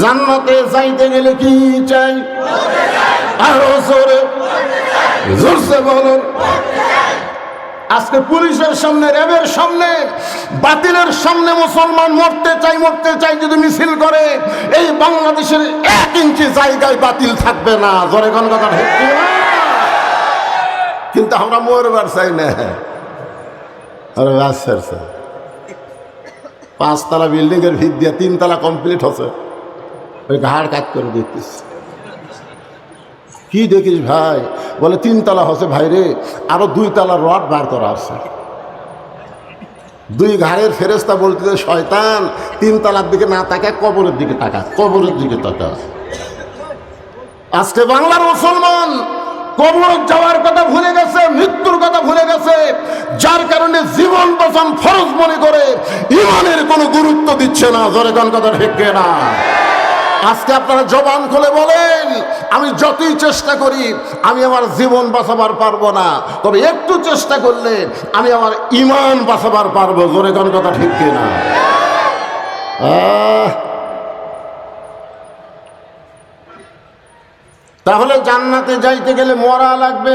জান্নাতে যাইতে গেলে কি চাই? আরও জোরে। জোরসে বলুন। আজকে পুলিশের সামনে, র্যাবের সামনে, বাতিলের সামনে মুসলমান মরতে চাই মরতে চাই যদি মিছিল করে, এই বাংলাদেশের এক ইঞ্চি জায়গায় বাতিল থাকবে না। জোরে কোন কথা কিন্তু আমরা মরবার চাই না। আরে স্যার পাঁচতলা বিল্ডিং এর ভিত দিয়ে তিনতলা কমপ্লিট হচ্ছে। ওই ঘাড় কাজ করে দিচ্ছিস কি দেখিস ভাই? বলে তিন তিনতলা হচ্ছে ভাই রে, আরও দুই তলা রড বার করা আছে। দুই ঘাড়ের ফেরেস্তা বলতে শয়তান তিন তলার দিকে না তাকায় কবরের দিকে তাকা কবরের দিকে তাকা আজকে বাংলার মুসলমান কবর যাওয়ার কথা ভুলে গেছে, মৃত্যুর কথা ভুলে গেছে, যার কারণে জীবন বাঁচান ফরজ মনে করে, ইমানের কোনো গুরুত্ব দিচ্ছে না জোরে গান কথা ঠেকে না। আজকে আপনারা জবান খুলে বলেন, আমি যতই চেষ্টা করি, আমি আমার জীবন বাঁচাবার পারব না। তবে একটু চেষ্টা করলে আমি আমার ইমান বাঁচাবার পারব। জোরে গান কথা ঠিক কিনা? তাহলে জান্নাতে যাইতে গেলে মরা লাগবে।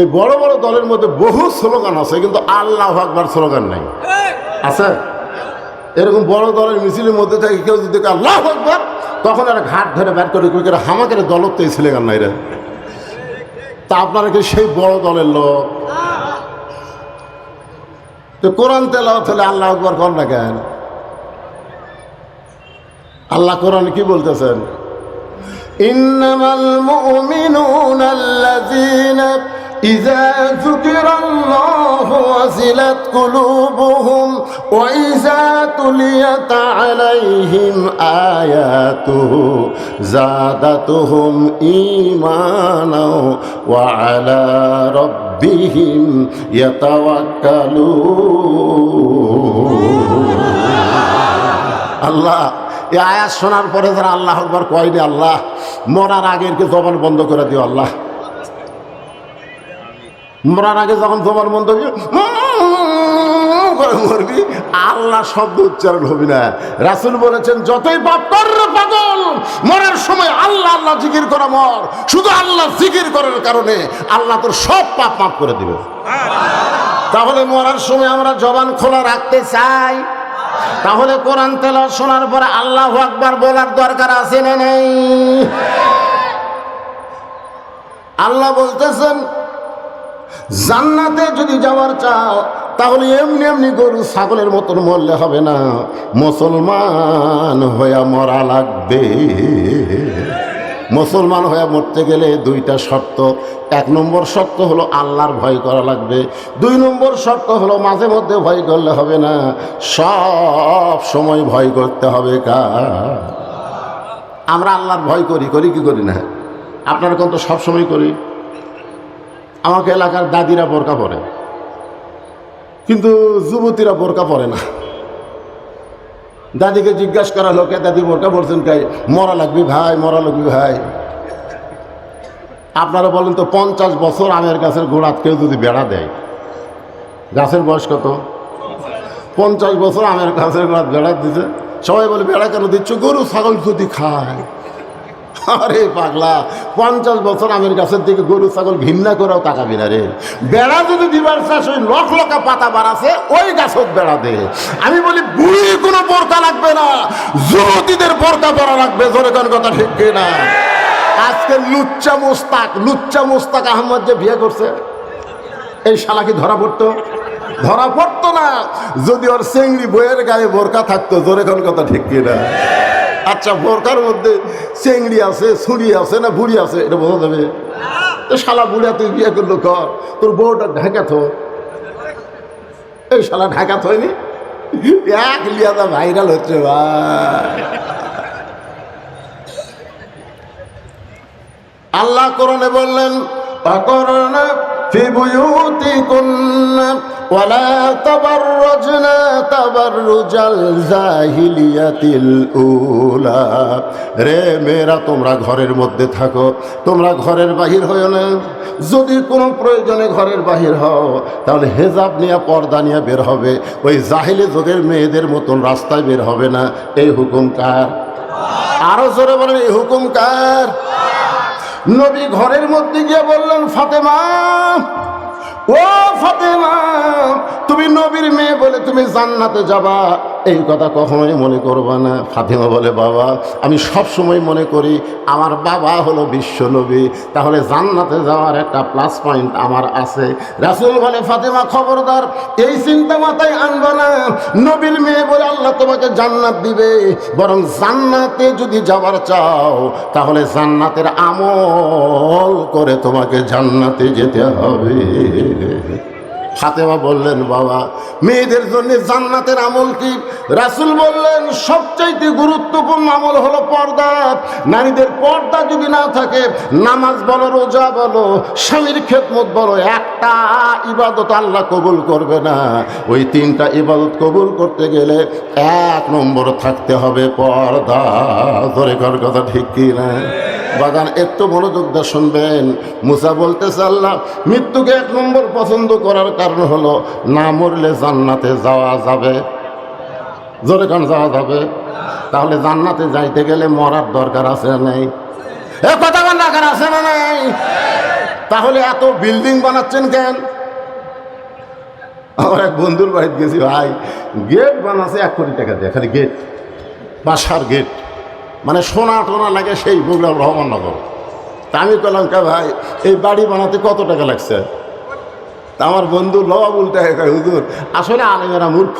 এই বড় বড় দলের মধ্যে বহু স্লোগান আছে, কিন্তু আল্লাহ আকবার স্লোগান নাই। আছে? এরকম বড় দলের মিছিলের মধ্যে থাকে কেউ যদি আল্লাহ আকবার তখন আর ঘাট ধরে ব্যাট করে কই করে দলত তো এই স্লোগান নাই রে। তা আপনারা কি সেই বড় দলের লোক? তো কোরআন তেলাওয়াত তাহলে আল্লাহ আকবার কর না কেন? আল্লাহ কোরআন কি বলতেছেন? ইন্নামাল মুমিনুনা إذا ذكر الله وزلت قلوبهم وإذا تليت عليهم آياته زادتهم إيمانا وعلى ربهم يتوكلون আল্লাহ এই আয়াত শোনার পরে যারা আল্লাহ আকবর কয়নি আল্লাহ মরার আগের কে জবান বন্ধ করে দিও আল্লাহ মরার আগে যখন জবান বন্ধ দিও করে মরবি। আল্লাহ শব্দ উচ্চারণ হবি না। রাসুল বলেছেন, যতই পাপ কর পাগল, মরার সময় আল্লাহ আল্লাহ জিকির করা মর। শুধু আল্লাহ জিকির করার কারণে আল্লাহ তোর সব পাপ মাফ করে দিবে। তাহলে মরার সময় আমরা জবান খোলা রাখতে চাই। তাহলে কোরআন তেল শোনার পরে আল্লাহ আকবার বলার দরকার আছে না নেই? আল্লাহ বলতেছেন জান্নাতে যদি যাওয়ার চাও, তাহলে এমনি এমনি গরু ছাগলের মতন মরলে হবে না। মুসলমান হইয়া মরা লাগবে। মুসলমান হয়ে মরতে গেলে দুইটা শর্ত। এক নম্বর শর্ত হলো আল্লাহর ভয় করা লাগবে। দুই নম্বর শর্ত হলো মাঝে মধ্যে ভয় করলে হবে না। সব সময় ভয় করতে হবে কা আমরা আল্লাহর ভয় করি করি কি করি না? আপনারা কোন তো সবসময় করি। আমাকে এলাকার দাদিরা বোরকা পরে। কিন্তু যুবতীরা বোরকা পরে না। দাদিকে জিজ্ঞাসা করা লোকে, দাদি, বোরকা বলছেন কাই? মরা লাগবি ভাই, মরা লাগবি ভাই। আপনারা বলেন তো, পঞ্চাশ বছর আমের গাছের গোড়াত কেউ যদি বেড়া দেয়, গাছের বয়স কত? পঞ্চাশ বছর আমের গাছের গোড়াত বেড়া দিছে। সবাই বলে, বেড়া কেন দিচ্ছ? গরু, ছাগল যদি খায়। আরে পাগলা, পঞ্চাশ বছর আমের গাছের দিকে গরু, ছাগল ঘৃণা করেও তাকাবি না রে। বেড়া যদি দিবার চাষ ওই লক লকা পাতা বাড়াছে, ওই গাছত বেড়া দে। আমি বলি, বুড়ি কোনো বোরকা লাগবে না, যুবতীদের বোরকা পরা লাগবে, জোরে কোন কথা ঠিক না? আজকে লুচ্চা মোস্তাক লুচ্চা মোস্তাক আহমদ যে বিয়ে করছে, এই শালা কি ধরা পড়তো? ধরা পড়তো না, যদি ওর চেংড়ি বইয়ের গায়ে বোরকা থাকতো, জোরে কোন কথা ঠিক কিনা আচ্ছা বোরকার মধ্যে চেংড়ি আছে, ছুরি আছে না ভুড়ি আছে? এটা বোঝা যাবে? শালা বুড়া তুই বিয়ে করল কর? তোর বউটা ঢাকা থো। শালা ঢাকা থয়নি এক লিয়াদা ভাইরাল হচ্ছে ভাই। আল্লাহ করণে বললেন অকরণে ফিবুতি কন্যা ولا تبرجن تبرج الجاهلية الأولى রে মেয়েরা তোমরা ঘরের মধ্যে থাকো তোমরা ঘরের বাহির হইও না যদি কোনো প্রয়োজনে ঘরের বাহির হও তাহলে হেজাব নিয়ে পর্দা নিয়ে বের হবে ওই জাহিলি যুগের মেয়েদের মতন রাস্তায় বের হবে না এই হুকুম কার আরো জোরে বলেন এই হুকুম কার নবী ঘরের মধ্যে গিয়ে বললেন ফাতেমা ও ফাতেমা তুমি নবীর মেয়ে বলে তুমি জান্নাতে যাবা। এই কথা কখনোই মনে করবা না। ফাতেমা বলে, বাবা, আমি সব সময় মনে করি আমার বাবা হলো বিশ্বনবী তাহলে জান্নাতে যাওয়ার একটা প্লাস পয়েন্ট আমার আছে। রাসুল বলে, ফাতেমা, খবরদার, এই চিন্তা মাথায় আনবা না। নবীর মেয়ে বলে আল্লাহ তোমাকে জান্নাত দিবে। বরং জান্নাতে যদি যাবার চাও, তাহলে জান্নাতের আমল করে তোমাকে জান্নাতে যেতে হবে। ফাতেমা বললেন, বাবা, মেয়েদের জন্য জান্নাতের আমল কি? রাসুল বললেন, সবচাইতে গুরুত্বপূর্ণ আমল হলো পর্দা। নারীদের পর্দা যদি না থাকে, নামাজ বলো, রোজা বলো, স্বামীর খেদমত বলো, একটা ইবাদত আল্লাহ কবুল করবে না। ওই তিনটা ইবাদত কবুল করতে গেলে এক নম্বর থাকতে হবে পর্দা। ধরে কর কথা ঠিক কি না? বাগান, একটু মনোযোগ দিয়ে শুনবেন। মুসা বলতেছে, আল্লাহ, মৃত্যুকে এক নম্বর পছন্দ করার কারণ হলো, না মরলে জান্নাতে যাওয়া যাবে। জোরে কান যাওয়া যাবে। তাহলে জান্নাতে যাইতে গেলে মরার দরকার আছে নেই? এ কথা আছে না নেই? তাহলে এত বিল্ডিং বানাচ্ছেন কেন? আমার এক বন্ধুর বাড়িতে গেছি, ভাই গেট বানাচ্ছে এক কোটি টাকা দিয়ে, খালি গেট বাসার গেট মানে সোনা টোনা লাগে সেই বগুড়া রহমাননগর। তা আমি বললাম কে ভাই, এই বাড়ি বানাতে কত টাকা লাগছে? আমার বন্ধু লবা বলতে কয়, হুজুর, আসলে আলেমেরা মূর্খ।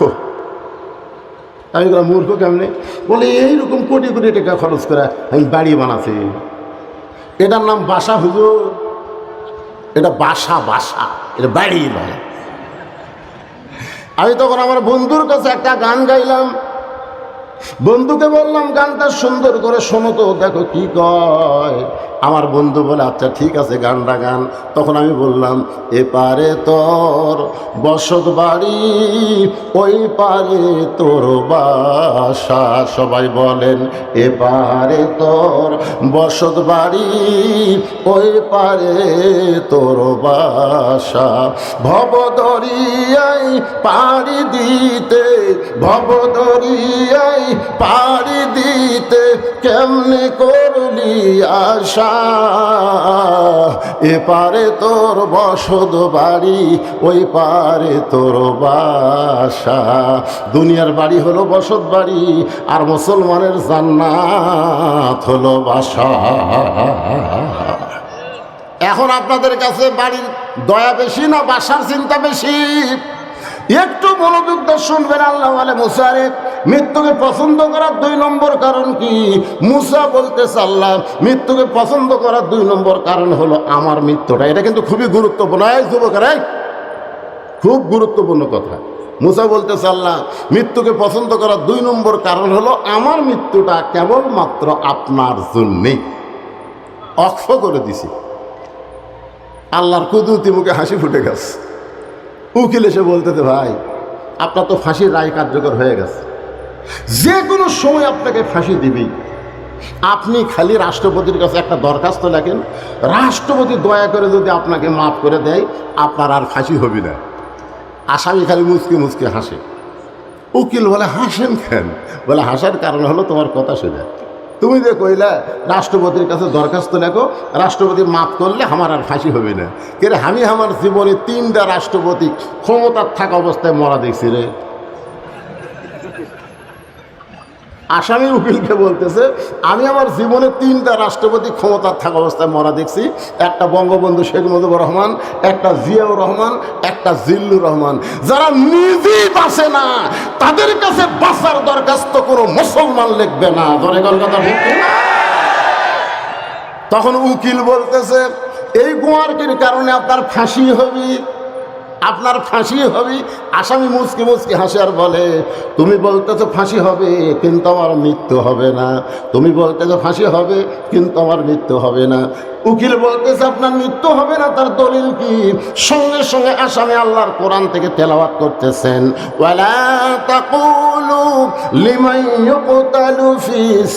আমি বললাম মূর্খ কেমনি? বলে, এইরকম কোটি কোটি টাকা খরচ করে আমি বাড়ি বানাচ্ছি এটার নাম বাসা, হুজুর। এটা বাসা বাসা, এটা বাড়ি নয়। আমি তখন আমার বন্ধুর কাছে একটা গান গাইলাম। বন্ধুকে বললাম, গানটা সুন্দর করে শোনো তো, দেখো কি কয়। আমার বন্ধু বলে আচ্ছা ঠিক আছে, গানটা গান। তখন আমি বললাম এপারে তোর বসত বাড়ি, ওই পারে তোর বাসা। সবাই বলেন এপারে তোর বসত বাড়ি, ওই পারে তোর বাসা ভবদরিয়াই পাড়ি দিতে ভবদরিয়াই পাড়ি দিতে কেমনে করলি আশা? এপারে তোর বসত বাড়ি, ওই পারে তোর বাসা। দুনিয়ার বাড়ি হলো বসত বাড়ি, আর মুসলমানের জান্নাত হলো বাসা। এখন আপনাদের কাছে বাড়ির দয়া বেশি না বাসার চিন্তা বেশি? একটু মনোযোগ শুনবেন আল্লাহ বলে মুসারে মৃত্যুকে পছন্দ করার দুই নম্বর কারণ কি? মুসা বলতে আল্লাহ মৃত্যুকে পছন্দ করার দুই নম্বর কারণ হলো আমার মৃত্যুটা। এটা কিন্তু খুবই গুরুত্বপূর্ণ। এই যুবকেরা এই, খুব গুরুত্বপূর্ণ কথা। মুসা বলতে আল্লাহ মৃত্যুকে পছন্দ করার দুই নম্বর কারণ হলো আমার মৃত্যুটা কেবলমাত্র আপনার জন্যেই। অক্ষ করে দিছি। আল্লাহর কুদরতি মুখে হাসি ফুটে গেছে। উকিল এসে বলতেছে, ভাই, আপনার তো ফাঁসির রায় কার্যকর হয়ে গেছে। যে কোনো সময় আপনাকে ফাঁসি দিবি। আপনি খালি রাষ্ট্রপতির কাছে একটা দরখাস্ত লেখেন। রাষ্ট্রপতি দয়া করে যদি আপনাকে মাফ করে দেয়, আপনার আর ফাঁসি হবে না। আসামি খালি মুচকে মুচকে হাসে। উকিল বলে, হাসেন কেন? বলে, হাসার কারণ হলো তোমার কথা শুনে। তুমি যে কইলা রাষ্ট্রপতির কাছে দরখাস্ত লেখো, রাষ্ট্রপতি মাফ করলে আমার আর ফাঁসি হবে না। কেরে, আমি আমার জীবনে তিনটা রাষ্ট্রপতি ক্ষমতার থাকা অবস্থায় মরা দেখছি রে। আসামি উকিলকে বলতেছে, আমি আমার জীবনে তিনটা রাষ্ট্রপতি ক্ষমতার থাকা অবস্থায় মরা দেখছি। একটা বঙ্গবন্ধু শেখ মুজিবুর রহমান, একটা জিয়াউর রহমান, একটা জিল্লুর রহমান। যারা নিজেই বাঁচে না, তাদের কাছে বাঁচার দরখাস্ত কোনো মুসলমান লিখবে না। ধরে না? তখন উকিল বলতেছে, এই গোয়ারকির কারণে আপনার ফাঁসি হবি। আপনার ফাঁসি হবে। আসামি মুসকি মুসকি হাসে আর বলে, তুমি বলতেছো ফাঁসি হবে, কিন্তু আমার মৃত্যু হবে না। তুমি বলতেছো ফাঁসি হবে, কিন্তু আমার মৃত্যু হবে না। উকিল বলতেছে, আপনার মৃত্যু হবে না, তার দলিল কি? সঙ্গে সঙ্গে আসামি আল্লাহর কোরআন থেকে তেলাওয়াত করতেছেন, ওয়ালা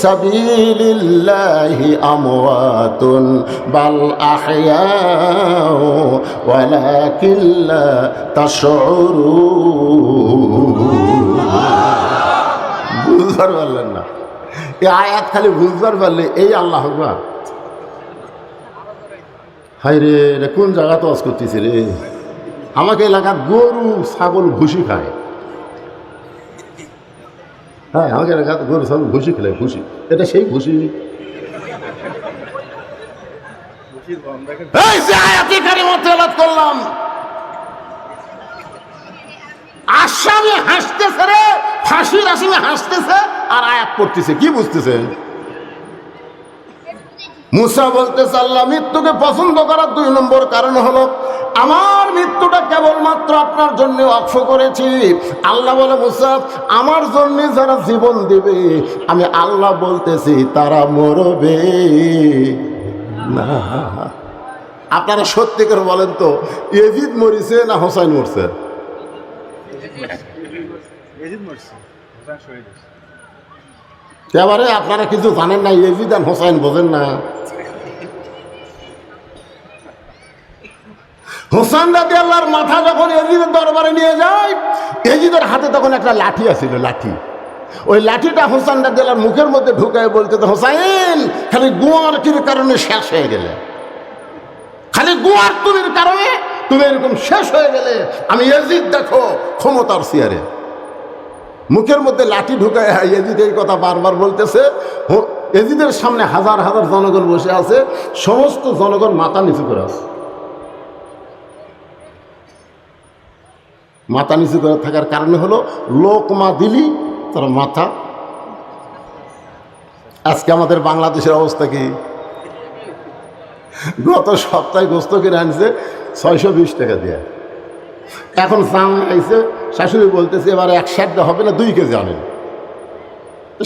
সাবিলিল্লাহি বাল বুঝবার পারলেন না। এই আয়াত খালি বুঝবার পারলে এই আল্লাহ হাই রে কোন জায়গা তো আজ করতেছি রে? আমাকে এলাকার গরু ছাগল ভুসি খায়। হ্যাঁ আমাকে এলাকার গরু ছাগল ভুসি খেলে ভুসি। এটা সেই ভুসি। করলাম। আসামি হাসতেছে রে ফাঁসির আসামি হাসতেছে আর আয়াত পড়তেছে কি বুঝতেছে মুসা বলতেছে আল্লাহ মৃত্যুকে পছন্দ করার দুই নম্বর কারণ হলো, আমার মৃত্যুটা কেবলমাত্র আপনার জন্য অক্ষ করেছি। আল্লাহ বলে, মুসা, আমার জন্য যারা জীবন দিবে, আমি আল্লাহ বলতেছি, তারা মরবে। না। আপনারা সত্যি করে বলেন তো, এজিদ মরিছে না হোসাইন মরছে? মরছে। এবারে আপনারা কিছু জানেন না আর হোসাইন বোঝেন না। হোসেন রাজি আল্লাহর মাথা যখন এজিদের দরবারে নিয়ে যায় এজিদের হাতে তখন একটা লাঠি আছিল লাঠি। ওই লাঠিটা হোসেন রাজি আল্লাহর মুখের মধ্যে ঢুকায় বলতে তো, হোসাইন খালি গুয়ার কির কারণে শেষ হয়ে গেলে। খালি গুয়ার তুমির কারণে তুমি এরকম শেষ হয়ে গেলে। আমি এজিদ দেখো ক্ষমতার সিয়ারে। মুখের মধ্যে লাঠি ঢুকায় এজিদ এই কথা বারবার বলতেছে। এজিদের সামনে হাজার হাজার জনগণ বসে আছে, সমস্ত জনগণ মাথা নিচু করে আছে। মাথা নিচু করে থাকার কারণে হলো লোক মা দিলি, তার মাথা। আজকে আমাদের বাংলাদেশের অবস্থা কি? গত সপ্তাহে গোস্ত কিনে আনছে ছয়শো বিশ টাকা দিয়ে। এখন চাম আইছে শাশুড়ি বলতেছে, এবার এক সাইডটা হবে না, দুই কেজি আনেন।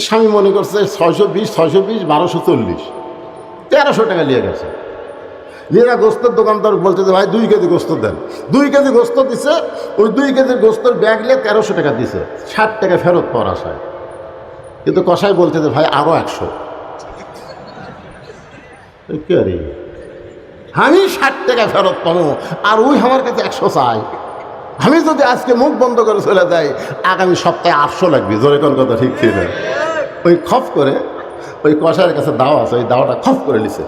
স্বামী মনে করছে, ছয়শো বিশ ছয়শো বিশ, বারোশো চল্লিশ। তেরোশো টাকা নিয়ে গেছে। নিয়ে গোস্তের দোকানদার বলছে বলতেছে, ভাই, দুই কেজি গোস্ত দেন। দুই কেজি গোস্ত দিছে, ওই দুই কেজি গোস্তর ব্যাগ নিয়ে তেরোশো টাকা দিছে। ষাট টাকা ফেরত পাওয়ার আশায়। কিন্তু কষাই বলতেছে, ভাই আরও একশো। আমি ষাট টাকা ফেরত পাবো, আর ওই আমার কাছে একশো চাই। আমি যদি আজকে মুখ বন্ধ করে চলে যাই, আগামী সপ্তাহে আটশো লাগবে। জোরে কোন কথা, ঠিক ছিল? ওই খপ করে, ওই কষায়ের কাছে দাওয়া আছে, ওই দাওয়াটা খফ করে নিছে।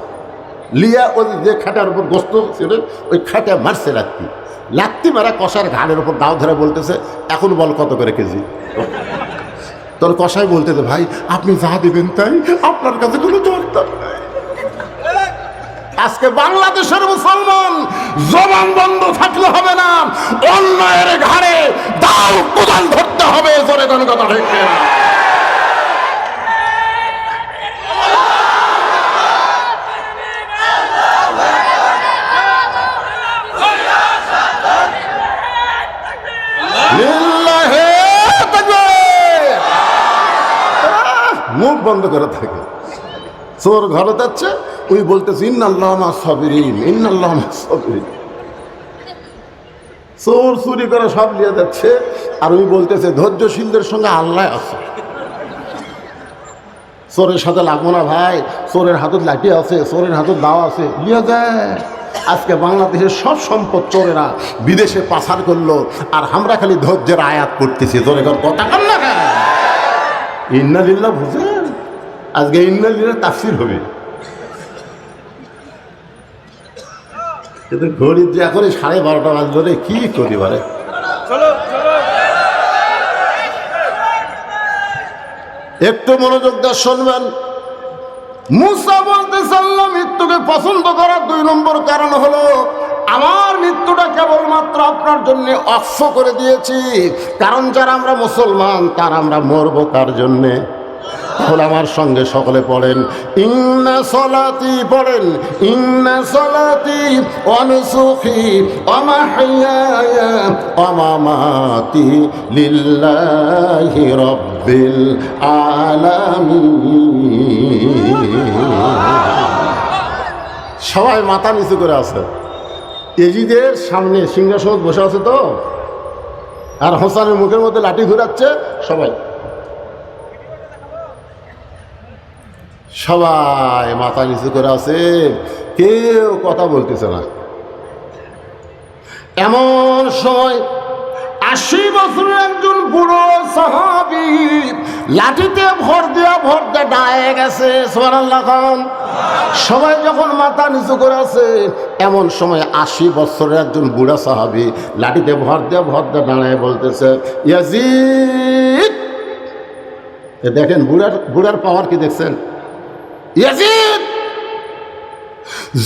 লিয়া ওই যে খাটার উপর গোস্ত ছিল, ওই খাটা মারছে লাত্তি। লাত্তি মারা কষার ঘাড়ের উপর দাও ধরে বলতেছে, এখন বল কত করে কেজি? তোর কষাই বলতেছে, ভাই, আপনি যা দিবেন তাই, আপনার কাছে কোনো দরকার আজকে বাংলাদেশের মুসলমান জবান বন্ধ থাকলে হবে না, অন্যায়ের ঘাড়ে দাও কোদাল ধরতে হবে, জোরে কোন কথা ঠিক মুখ বন্ধ করে থাকে। চোর ঘরে যাচ্ছে ওই বলতেছে, ইন্নাল্লাহ মা সাবিরিন, ইন্নাল্লাহ মা সাবিরিন। চোর চুরি করে সব নিয়ে যাচ্ছে, আর ওই বলতেছে, ধৈর্যশীলদের সঙ্গে আল্লাহ আছে। চোরের সাথে লাগবো না ভাই, চোরের হাতত লাঠি আছে, চোরের হাতত দাও আছে নিয়ে যায়। আজকে বাংলাদেশের সব সম্পদ চোরেরা বিদেশে পাচার করল, আর আমরা খালি ধৈর্যের আয়াত করতেছি চোরে কথা কর না কেন? ইন্নালিল্লাহ বুঝেন আজকে ইন্নালিল্লাহ তাফসির হবে। কিন্তু ঘড়ির যে এখন সাড়ে বারোটা বাজলো রে কি করি বারে? চলো একটু মনোযোগ দিয়ে শুনবেন। মুসা বলতে চাল্লাম মৃত্যুকে পছন্দ করার দুই নম্বর কারণ হলো আমার মৃত্যুটা কেবলমাত্র আপনার জন্য অক্ষ করে দিয়েছি। কারণ যারা আমরা মুসলমান তার আমরা মরবো কার জন্যে? আমার সঙ্গে সকলে পড়েন। ইন্না সলাতি পড়েন, ইন্না সলাতি অনুসুখি অমামাতি লিল্লাহি রব্বিল আলামিন। সবাই মাথা নিচু করে আছে। এজিদের সামনে সিংহাসন বসে আছে তো? আর হোসানের মুখের মধ্যে লাঠি ঘুরাচ্ছে সবাই। সবাই মাথা নিচু করে আছে। কেউ কথা বলতেছে না। এমন সময় আশি বছরের একজন বুড়ো সাহাবি লাঠিতে ভর দেওয়া ভর দিয়ে ডায়ে গেছে সোয়ারাল্লাহ খান সবাই যখন মাথা নিচু করে আছে, এমন সময় আশি বছরের একজন বুড়া সাহাবি লাঠিতে ভর দেওয়া ভর দিয়ে দাঁড়ায় বলতেছে ইয়াজি দেখেন বুড়ার বুড়ার পাওয়ার কি দেখছেন? ইয়াজিদ!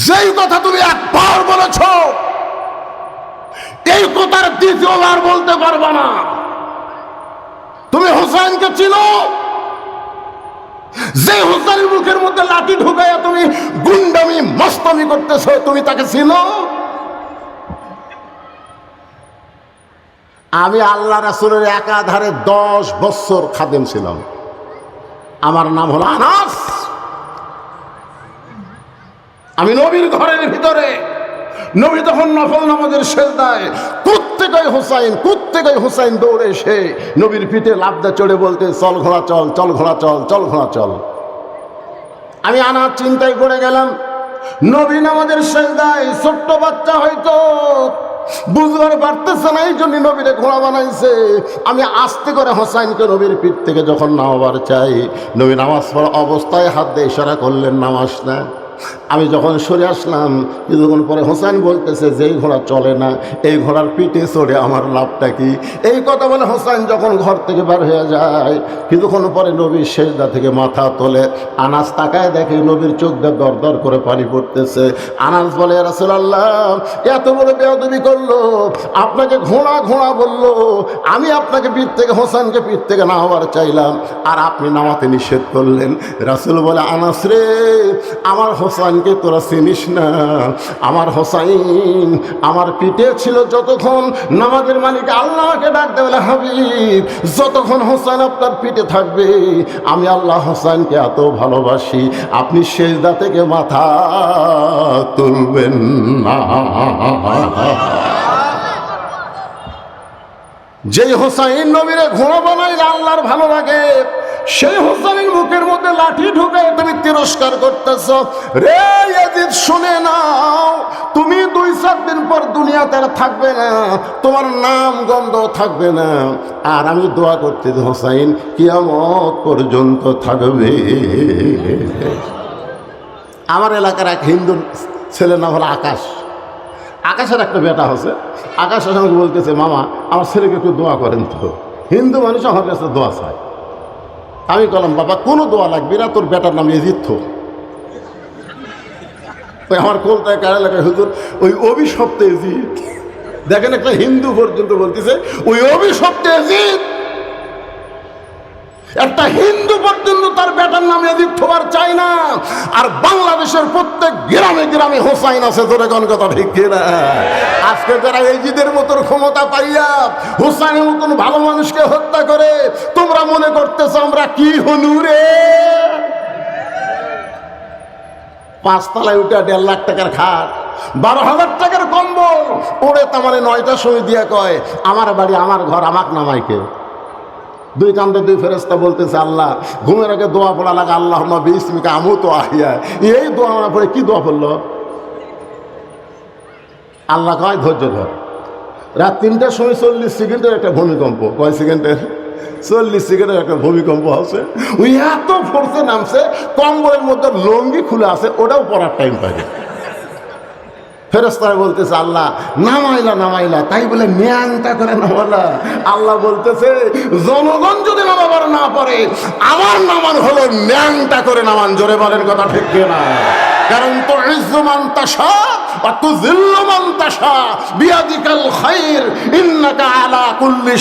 যেই কথা তুমি একবার বলেছ, এই কথার দ্বিতীয়বার বলতে পারবা না। তুমি হুসাইনকে চিনো? যে হুসাইন মুখের মধ্যে লাঠি ঢুকাইয়া তুমি গুন্ডামি মস্তামি করতেছ, তুমি তাকে চিনো? আমি আল্লাহ রাসুলের একাধারে দশ বছর খাদেম ছিলাম। আমার নাম হলো আনাস। আমি নবীর ঘরের ভিতরে। নবী তখন নফল নামাজের সেজদায় প্রত্যেকই হুসাইন প্রত্যেকই হুসাইন দৌড়ে সে নবীর পিঠে লাভদা চড়ে বলতে, চল ঘোড়া, চল চল ঘোড়া, চল চল ঘোড়া, চল। আমি আনার চিন্তায় করে গেলাম। নবীন আমাদের সেজদায় ছোট্ট বাচ্চা হয়তো বুঝবার পারতেছে না, এই জন্য নবীরে ঘোড়া বানাইছে। আমি আস্তে করে হোসাইনকে নবীর পিঠ থেকে যখন নামাবার চাই, নবী নামাজ পড়া অবস্থায় হাত দিয়ে ইশারা করলেন, নামাজ না। আমি যখন সরে আসলাম, কিছুক্ষণ পরে হোসেন বলতেছে, যেই ঘোড়া চলে না, এই ঘোড়ার পিঠে চড়ে আমার লাভটা কি? এই কথা বলে হোসেন যখন ঘর থেকে বার হয়ে যায়, কিছুক্ষণ পরে নবীর শেষদা থেকে মাথা তোলে। আনাস তাকায় দেখে নবীর চোখ দিয়ে দর দর করে পানি পড়তেছে। আনাস বলে রাসুলাল্লাহ, এত বড় বেয়াদবি করল, আপনাকে ঘোড়া ঘোড়া বলল, আমি আপনাকে পিঠ থেকে, হোসেনকে পিঠ থেকে নামাবার চাইলাম, আর আপনি নামাতে নিষেধ করলেন। রাসুল বলে, আনাস রে, আমার হোসাইনকে তোরা চিনিস না। আমার হোসাইন, আমার পিঠে ছিল যতক্ষণ নামাজের মালিক আল্লাহকে ডাকতে বলে, হাবিব, যতক্ষণ হোসাইন আপনার পিঠে থাকবে, আমি আল্লাহ হোসাইনকে এত ভালোবাসি। আপনি শেষদা থেকে মাথা তুলবেন না। যেই হোসাইন নবীরে ঘোড়া বানাইলে আল্লাহর ভালো লাগে সেই হোসাইনের মুখের মধ্যে লাঠি ঢুকে তুমি তিরস্কার করতেছ। রে ইয়াজিদ, শুনে নাও, তুমি দুই চার দিন পর দুনিয়াতে আর থাকবে না। তোমার নাম গন্ধ থাকবে না। আর আমি দোয়া করতে হোসাইন, কিয়ামত পর্যন্ত থাকবে। আমার এলাকার এক হিন্দু ছেলে নাম হলো আকাশ। আকাশের একটা বেটা হচ্ছে আকাশ আমাকে বলতেছে, মামা, আমার ছেলেকে একটু দোয়া করেন তো। হিন্দু মানুষ আমার কাছে দোয়া চায়। আমি বললাম বাবা, কোনো দোয়া লাগবে না, তোর বেটার নাম এজিত ওই আমার কলতায় কারা লাগে, হুজুর, ওই অভিশপ্ত এজিত দেখেন একটা হিন্দু পর্যন্ত বলতেছে, ওই অভিশপ্ত এজিত একটা হিন্দু পর্যন্ত তার বেটার নামে এদিক থোবার চায় না। আর বাংলাদেশের প্রত্যেক গ্রামে গ্রামে হোসাইন আছে তোর কোন কথা ঠিক কিনা? আজকে যারা এজিদের মতন ক্ষমতা পাইয়া হোসাইনের মতন ভালো মানুষকে হত্যা করে, তোমরা মনে করতেছো আমরা কি হনু রে? পাঁচতলায় উঠে দেড় লাখ টাকার খাট, বারো হাজার টাকার কম্বল ওরে তার মানে নয়টার সময় দিয়ে কয়, আমার বাড়ি, আমার ঘর, আমাক নামাইকে। দুই কান্দে দুই ফেরেস্তা বলতেছে, আল্লাহ, ঘুমের আগে দোয়া পড়া লাগে আল্লাহ বিসমিকা আমু তো আহিয়া। এই দোয়া আমরা পড়ে কি দোয়া পড়ল? আল্লাহ কয়, ধৈর্য ধর। রাত তিনটার সময় চল্লিশ সেকেন্ডের একটা ভূমিকম্প। কয় সেকেন্ডের? চল্লিশ সেকেন্ডের একটা ভূমিকম্প আছে। ওই এত ফোর্সে নামছে, কম্বলের মধ্যে লঙ্গি খুলে আছে, ওটাও পড়ার টাইম পাবে ফেরস্তারা বলতেছে, আল্লাহ, নামাইলা নামাইলা। তাই বলে ন্যাংটা করে নামালা আল্লাহ বলতেছে, জনগণ যদি নামাবার না পারে, আমার নামান হলো ন্যাংটা করে নামান। জোরে বলেন কথা ঠিক না কারণ তো ইজ্জমান তাসা আলা কুল্লি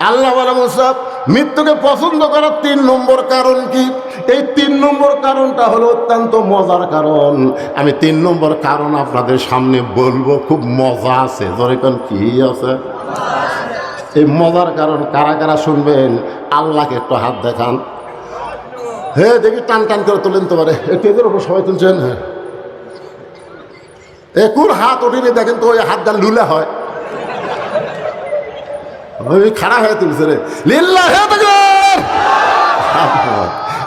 আল্লাহ মুসাফ মৃত্যুকে পছন্দ করার তিন নম্বর কারণ কি? এই তিন নম্বর কারণটা হলো অত্যন্ত মজার কারণ। আমি তিন নম্বর কারণ আপনাদের সামনে বলব, খুব মজা আছে। ধরে কোন কি আছে? এই মজার কারণ কারা কারা শুনবেন? আল্লাহকে একটু হাত দেখান। হে, দেখি টান টান করে তোলেন তোমারে একটু এদের ওপর সবাই তুলছেন? হ্যাঁ এ, কোন হাত ওঠেনি দেখেন তো, ওই হাত গান লুলে হয়। খাড়া হয়ে তুলছে রে। লিল্লা হে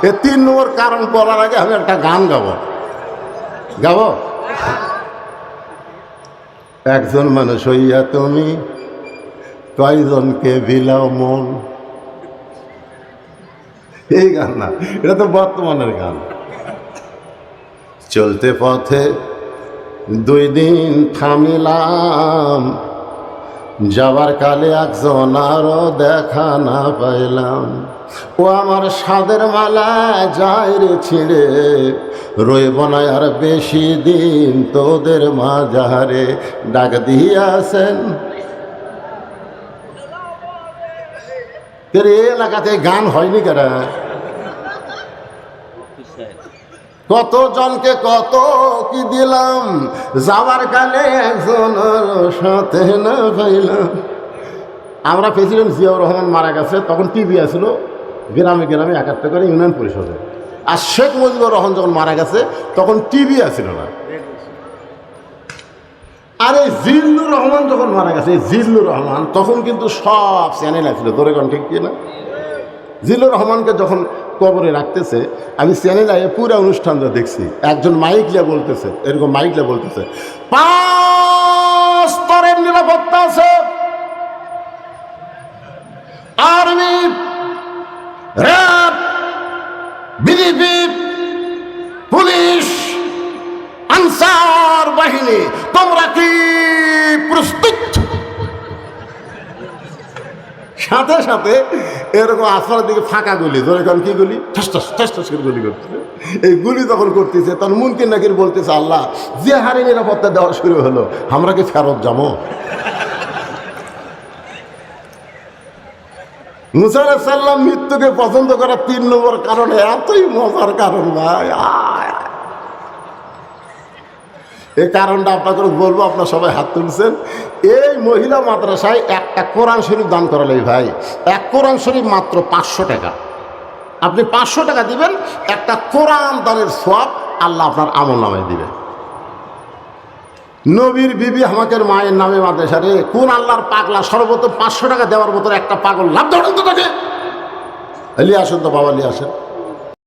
এ তিন নম্বর কারণ বলার আগে আমি একটা গান গাবো। গাবো? একজন মানুষ হইয়া তুমি কয়জনকে বিলাও মন? এই গান না, এটা তো বর্তমানের গান। চলতে পথে দুই দিন থামিলাম। যাবার কালে একজন আরও দেখা না পাইলাম। ও আমার সাদের মালা যাই রে ছিঁড়ে। রইব না আর বেশি দিন তোদের মা মাঝারে। ডাক দিয়াছেন। এই এলাকাতে গান হয়নি কেনা? কত জনকে কত কি দিলাম? যাওয়ার কালে একজন সাথে না পাইলাম। আমরা প্রেসিডেন্ট জিয়াউর রহমান মারা গেছে, তখন টিভি আসলো গ্রামে গ্রামে এক একটা করে ইউনিয়ন পরিষদে। আর শেখ মুজিবুর রহমান যখন মারা গেছে, তখন টিভি আসছিল না। আর এই জিল্লুর রহমান যখন মারা গেছে জিল্লুর রহমান, তখন কিন্তু সব চ্যানেল আছিল। দোরেগণ ঠিক কি না? জিল্লুর রহমানকে যখন কবরে রাখতেছে, আমি চ্যানেল আগে পুরো অনুষ্ঠানটা দেখছি। একজন মাইক লিয়া বলতেছে, এরকম মাইক লিয়া বলতেছে, পাঁচ নিরাপত্তা আছে। Army, RAB BJP police, Ansar বাহিনী, তোমরা কি প্রস্তুত? সাথে সাথে এরকম আসমানের দিকে ফাঁকা গুলি। ধরে কারণ কি গুলি? ঠাস ঠাস ঠাস ঠাস করে গুলি করতেছে এই গুলি যখন করতেছে, তখন মুনকিন নাকির বলতেছে, আল্লাহ, যে হারে নিরাপত্তা দেওয়া শুরু হলো, আমরা কি ফেরত যাব? মুসা সাল্লাম মৃত্যুকে পছন্দ করার তিন নম্বর কারণ এতই মজার কারণ, ভাই আয়। এই কারণটা আপনাকে বলব, আপনার সবাই হাত তুলছেন। এই মহিলা মাদ্রাসায় একটা কোরআন শরীফ দান করালে ভাই। এক কোরআন শরীফ মাত্র পাঁচশো টাকা। আপনি পাঁচশো টাকা দিবেন, একটা কোরআন দানের সব আল্লাহ আপনার আমল নামে দিবে নবীর বিবি আমাকে মায়ের নামে মাদ্রাসা রে, কোন আল্লাহর পাগলা সর্বপ্রথম পাঁচশো টাকা দেওয়ার মতো একটা পাগল লাভ ধরেন তো তাকে। লিয়ে আসেন তো বাবা, লিয়ে আসেন।